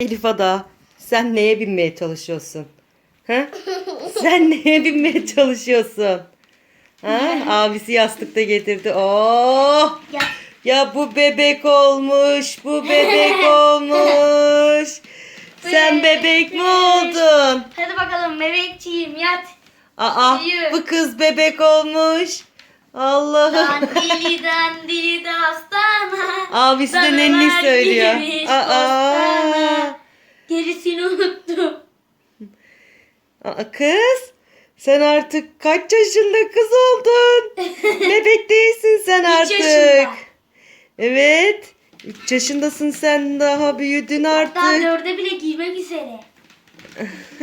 Elif Ada, sen neye binmeye çalışıyorsun? Ha? Sen neye binmeye çalışıyorsun? Ha? Abisi yastıkta getirdi. Oh! Ya. Ya bu bebek olmuş, bu bebek olmuş. Sen bebek mi oldun? Hadi bakalım bebekçiyim yat. Aa, bu kız bebek olmuş. Allah'ım. Dandili dandili dastana. Abisi de nenni söylüyor. Aa. Gerisini unuttum. Aa, kız sen artık kaç yaşında kız oldun? Bebek değilsin sen Üç artık. yaşında. Evet. 3 yaşındasın sen daha büyüdün Daha artık. dörde bile girmek üzere.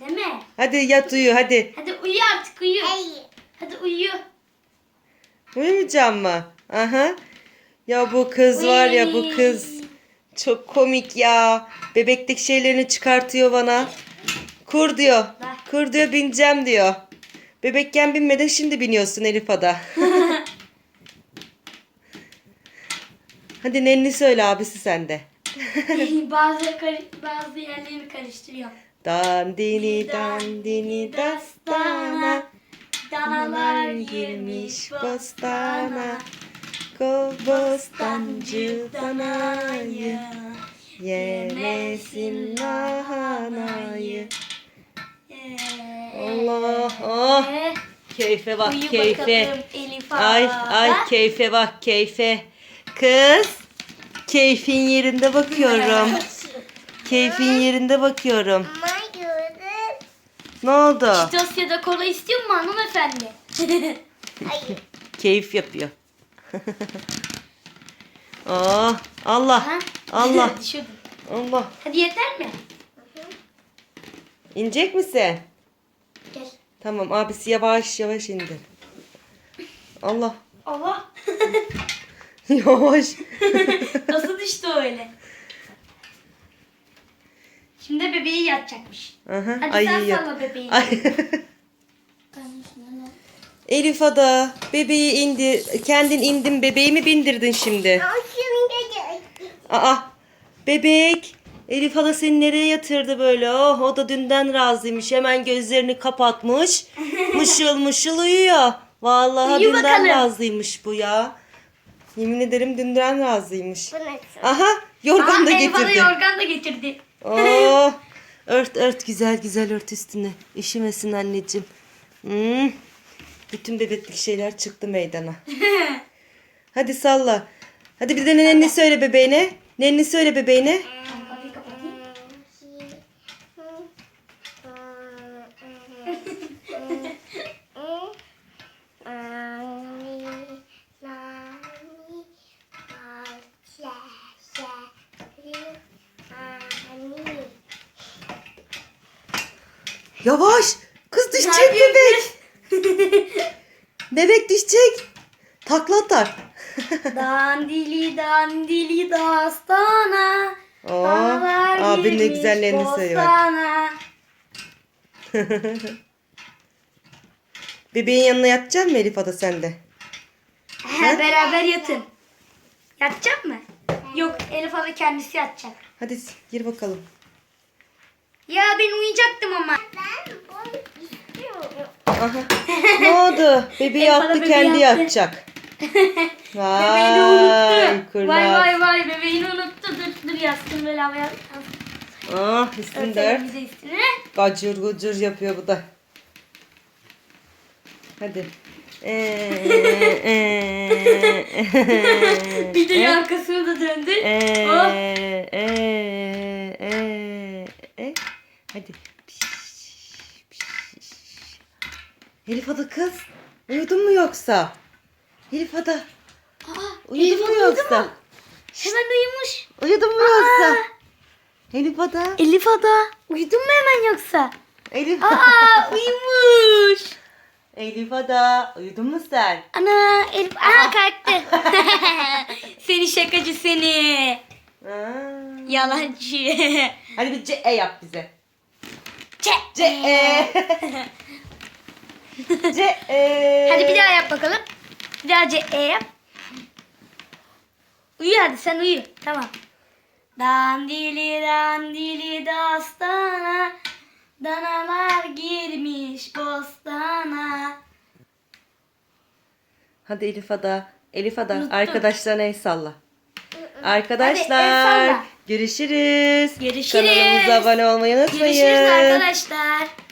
Değil mi? Hadi yat uyu hadi. Hadi uyu artık uyu. Hadi uyu. Uyumayacağım mı? Aha. Ya bu kız var ya bu kız çok komik ya. Bebeklik şeylerini çıkartıyor bana. Kur diyor. Kur diyor bineceğim diyor. Bebekken binmeden şimdi biniyorsun Elif Ada. Hadi nenni söyle abisi sende. bazı bazı yerlerini karıştırıyorum. Dandini dandini dastana. Danalar girmiş bostana. Kov bostancı danayı. Yemesin lahanayı. Ee, Allah oh. Keyfe bak uyu keyfe. Ay ay keyfe bak keyfe. Kız keyfin yerinde bakıyorum. Keyfin yerinde bakıyorum. Ne oldu? Çitos ya da kola istiyor mu hanımefendi? Keyif yapıyor. oh Allah? Allah Düşürdüm. Allah. Hadi yeter mi? İnecek misin? Gel. Tamam abisi yavaş yavaş indi. Allah. Allah. Yavaş. Nasıl düştü öyle? Şimdi bebeği yatacakmış. Aha, Hadi sen iyi. salla bebeği. Ay. Elif Ada bebeği indi. Kendin indin bebeği mi bindirdin şimdi? Aa bebek. Elif Ada seni nereye yatırdı böyle? Oh o da dünden razıymış. Hemen gözlerini kapatmış. Mışıl mışıl uyuyor. Vallahi Uyu dünden bakalım. razıymış bu ya. Yemin ederim dünden razıymış. Aha yorgan Aa, da Elif Ada getirdi. yorgan da getirdi. Oh, ört ört güzel güzel ört üstüne. Üşümesin anneciğim. Hmm. Bütün bebeklik şeyler çıktı meydana. Hadi salla. Hadi bir de nenni söyle bebeğine. Nenni söyle bebeğine. Yavaş. Kız düşecek yapıyorsun? bebek. Bebek düşecek. Takla atar. Dandili dandili dastana. Oo, Danalar abin ne girmiş güzellerini bostana. Bebeğin yanına yatacak mı Elif Ada sen de? He, Beraber yatın. Yatacak mı? Yok Elif Ada kendisi yatacak. Hadi gir bakalım. Ya ben uyuyacaktım ama. Aha. ne oldu? Bebeği Elif Ada attı bebeği kendi attı. yatacak. Bebeğini Vay unuttu. kurnaz. Vay vay vay bebeğini unuttu. Dur dur yastığını böyle havaya Ah örtelim bize üstüne. gacır gucur yapıyor bu da. Hadi. Ee, ee, Bir de arkasını da döndü. ee, Oh. ee, ee, ee. Hadi. Elif Ada kız. Uyudun mu yoksa? Elif Ada. Aa, Uyudun Elif mu Ada yoksa? mu? Hemen uyumuş. Uyudun mu yoksa? Elif Ada. Elif Ada uyudun mu hemen yoksa? Elif Aa uyumuş. Elif Ada. Uyudun mu sen? Ana Elif aa kalktı. seni şakacı seni. Aa. Yalancı. Hadi bir C E yap bize. Çe. C E. C E. Hadi bir daha yap bakalım. Bir daha C E yap. Uyu hadi sen uyu. Tamam. Dandili dandili dastana Danalar girmiş bostana Hadi Elif Ada. Elif Ada Unuttum. arkadaşlarına el salla. Hadi, el Arkadaşlar salla. Görüşürüz. Görüşürüz. Kanalımıza abone olmayı unutmayın. Görüşürüz arkadaşlar.